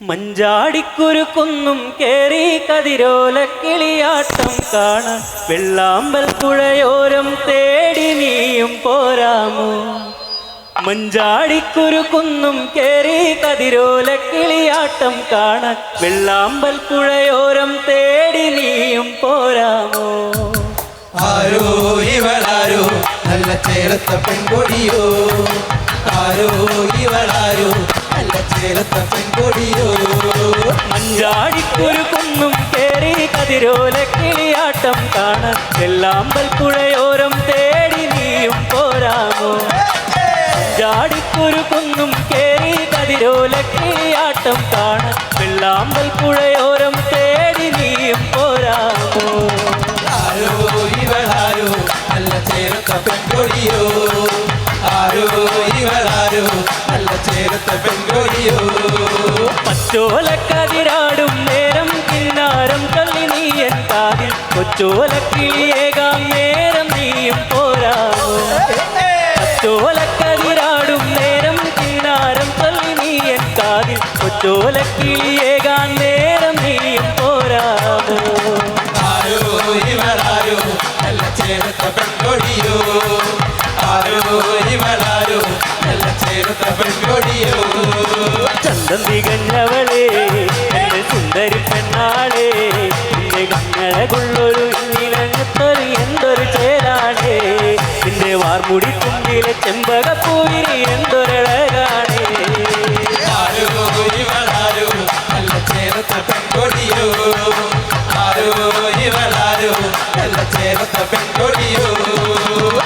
മഞ്ചാടിക്കുരുക്കുന്നും കേറി കതിരോല കിളിയാട്ടം കാണാൻ വെള്ളാമ്പൽ പുഴയോരം തേടി നീയും പോരാമോ? മഞ്ചാടിക്കുരുക്കുന്നും കേറി കതിരോല കിളിയാട്ടം കാണാൻ വെള്ളാമ്പൽ പുഴയോരം തേടി നീയും പോരാമോ? ആരോ ഇവളാരോ? നല്ല ചേർത്ത പെൺകൊടിയോ? ആരോ ഇവളാരോ? ചേലത്ത പെൺകൊടിയോ? മഞ്ചാടിക്കുരുക്കുന്നും കേറി കതിരോല കിളിയാട്ടം കാണ. എല്ലാം പുഴയോരം തേടി നീയും പോരാമോ? ജാടിക്കുരുക്കുന്നും കേറി കതിരോല കിളിയാട്ടം കാണ. വെള്ളാമ്പൽ പുഴയോരം തേടി നീയും പോരാമോ? ആരോ ഇവളാരോ? നല്ല ചേലത്ത പെൺകൊടിയോ? ആരോ ഇവളാരോ? നല്ല ചേലത്ത പെൺകൊടിയോ പച്ചോലക്കതിരാടും നേരം കിന്നാരം തള്ളി നീയൻ കാതിൽ. കൊച്ചോലക്കിളിയേകാം നേരം നീയും പോരാമോ പച്ചോലക്കതിരാടും നേരം കിന്നാരം തള്ളി നീയൻ കാതിൽ. കൊച്ചോലക്കിളിയേകാൻ ചന്തം തികഞ്ഞവളെ എന്റെ സുന്ദരി പെണ്ണാളെ നിന്റെ കണ്ണഴകുള്ളൊരു ഇന്നിലങ്ങത്തൊരു എന്തൊരു ചേരാണേ നിന്റെ വാർമുടി തുമ്പിലെ ചെമ്പകപ്പൂവിരി എന്തൊരഴകാണേ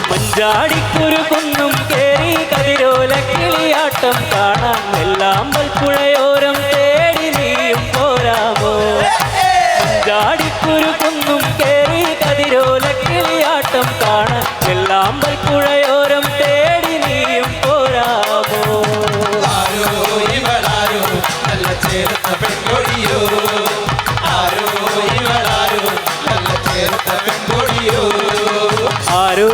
മഞ്ചാടിക്കുരു കുന്നും കേറി കതിരോല കിളിയാട്ടം കാണാൻ വെള്ളാമ്പൽ പുഴയോരം തേടി നീയും പോരാമോ ജാടിക്കുരു കുന്നും കേറി കതിരോല കിളിയാട്ടം കാണാൻ വെള്ളാമ്പൽ പുഴയോരം തേടി നീയും പോരാമോ ആരോ ഇവളാരോ നല്ല ചേലത്ത പെൺകൊടിയോ ആരോ ഇവളാരോ നല്ല ചേലത്ത പെൺകൊടിയോ ആരോ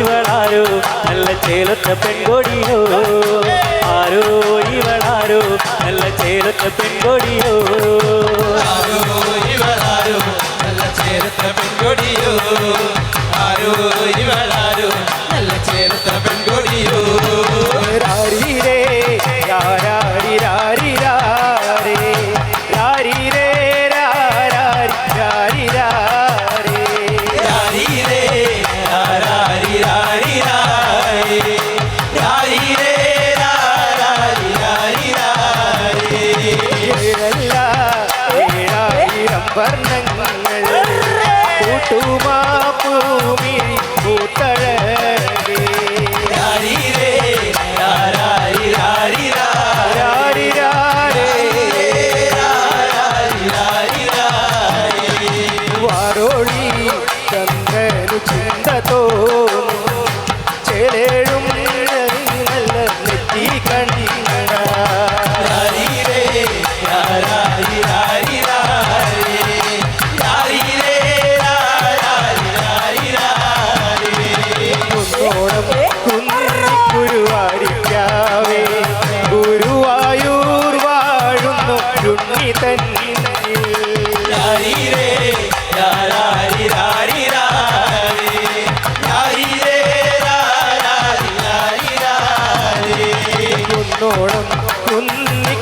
ഇവളാരോ നല്ല ചേലത്ത പെൺകൊടിയോ Fernández.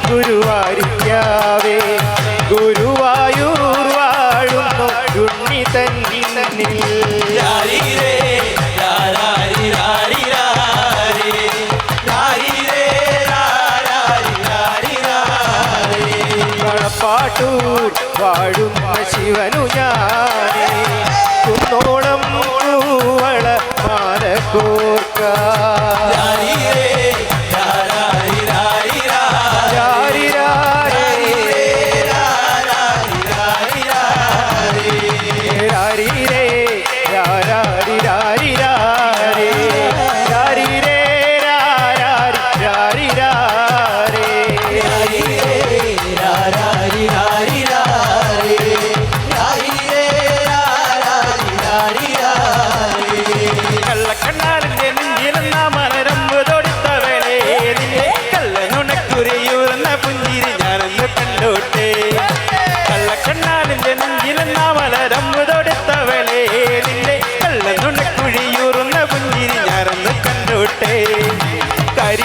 കുന്നിക്കുരുവാരിക്കാവേ ഗുരുവായൂർ വാഴുന്നു. ഉണ്ണി തന്നിൽ. വാഴുന്ന ശിവനു ഞാനേ. കുന്നോളം പൂവള മാല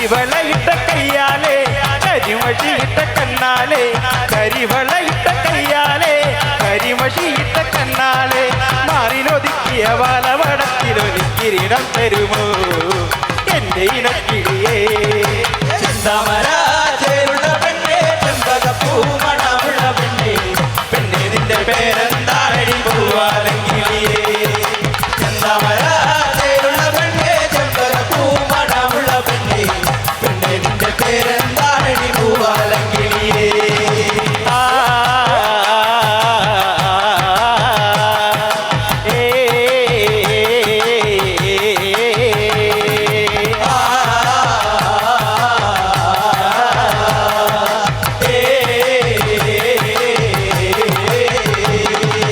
കരിവളയിട്ട കയ്യാലേ കരിമഷിയിട്ട കണ്ണാലേ കരിവളയിട്ട കയ്യാലേ കരിമഷിയിട്ട കണ്ണാലേ മാറിലൊതുക്കിയ വലവടത്തിലൊരു കിരീടം തരുമോ? എന്റെ ഇനക്കിളിയേ ചെന്താമര